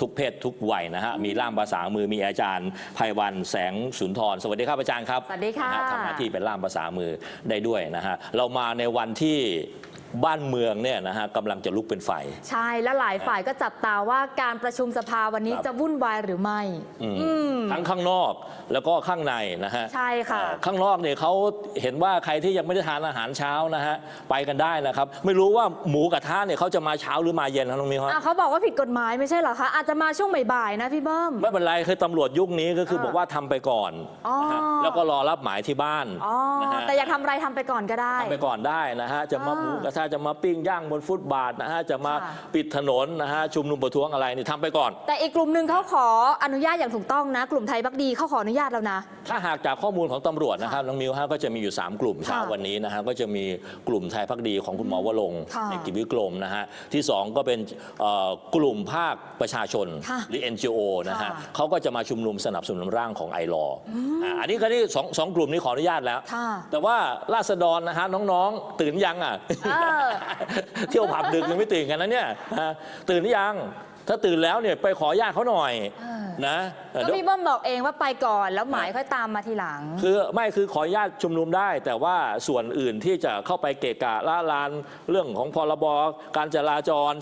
ทุกเพศทุกวัยนะฮะมีล่ามภาษามือมีอาจารย์ภัยวันแสงสุนทร สวัสดีครับอาจารย์ครับสวัสดีค่ะ นฮทำหน้าที่เป็นล่ามภาษามือได้ด้วยนะฮะเรามาในวันที่ บ้านเมืองเนี่ยนะฮะกำลังจะลุกเป็นไฟ ใช่และหลายฝ่ายก็จับตาว่าการประชุมสภาวันนี้ครับ จะวุ่นวายหรือไม่ อืมทั้งข้างนอกแล้วก็ข้างในนะฮะใช่ค่ะ เอ่อข้างนอกเนี่ยเขาเห็นว่าใครที่ยังไม่ได้ทานอาหารเช้านะฮะไปกันได้นะครับ ไม่รู้ว่าหมูกระทะเนี่ยเขาจะมาเช้าหรือมาเย็นนะน้องมิวฮะ อะเขาบอกว่าผิดกฎหมายไม่ใช่เหรอคะ อาจจะมาช่วงบ่ายๆนะพี่เบิ้ม ไม่เป็นไรคือตำรวจยุคนี้ก็คือเออบอกว่าทำไปก่อนอ๋อ นะฮะแล้วก็รอรับหมายที่บ้านอ๋อ นะฮะแต่อยากทำอะไรทำไปก่อนก็ได้ ทำไปก่อนได้นะฮะจะมาอ่า หมูกระทะจะมาปิ้งย่างบนฟุตบาทนะฮะจะมาค่ะปิดถนนนะฮะชุมนุมประท้วงอะไรนี่ทำไปก่อน แต่อีกกลุ่มหนึ่งเขาขออนุญาตอย่างถูกต้องนะ กลุ่มไทยพักดีเขาขออนุญาตแล้วนะ ถ้าหากจากข้อมูลของตำรวจนะครับน้องมิวฮะก็จะมีอยู่ 3 กลุ่มเช้าค่ะวันนี้นะฮะก็จะมีกลุ่มไทยพักดีของคุณหมอวรงค์ค่ะในกิจวิกรมนะฮะที่ 2 ก็เป็นเอ่อกลุ่มภาคประชาชนค่ะหรือ NGO นะฮะค่ะเขาก็จะมาชุมนุมสนับสนุนร่างของไอรออันนี้ก็นี่สองสองกลุ่มนี้ขออนุญาตแล้วค่ะแต่ว่าราษฎรนะฮะน้องๆ ตื่นยังอะเออเที่ยวผับดึกยังไม่ตื่นกันนะเนี่ยฮะตื่นหรือยัง ถ้าตื่นแล้วเนี่ยไปขอญาตเขาหน่อยเออ นะเออก็เดี๋ยว พี่เบิ้มบอกเองว่าไปก่อนแล้วหมายค่อยตามมาทีหลัง คือไม่คือขออนุญาตชุมนุมได้ แต่ว่าส่วนอื่นที่จะเข้าไปเกะกะละลานเรื่องของพรบการจราจร